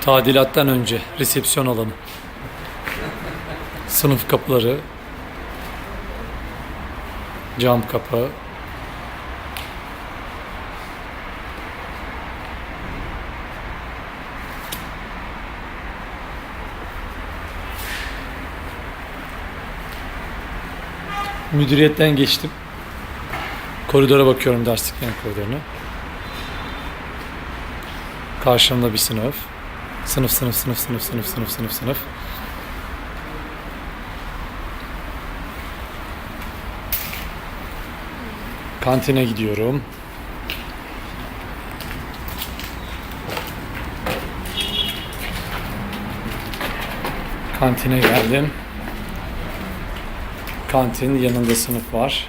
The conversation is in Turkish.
Tadilattan önce resepsiyon alanı. Sınıf kapıları. Cam kapı. Müdüriyetten geçtim. Koridora bakıyorum dersliklerin koridoruna. Karşımda bir sınıf. Sınıf sınıf sınıf sınıf sınıf sınıf sınıf sınıf. Kantine gidiyorum. Kantine geldim. Kantin yanında sınıf var.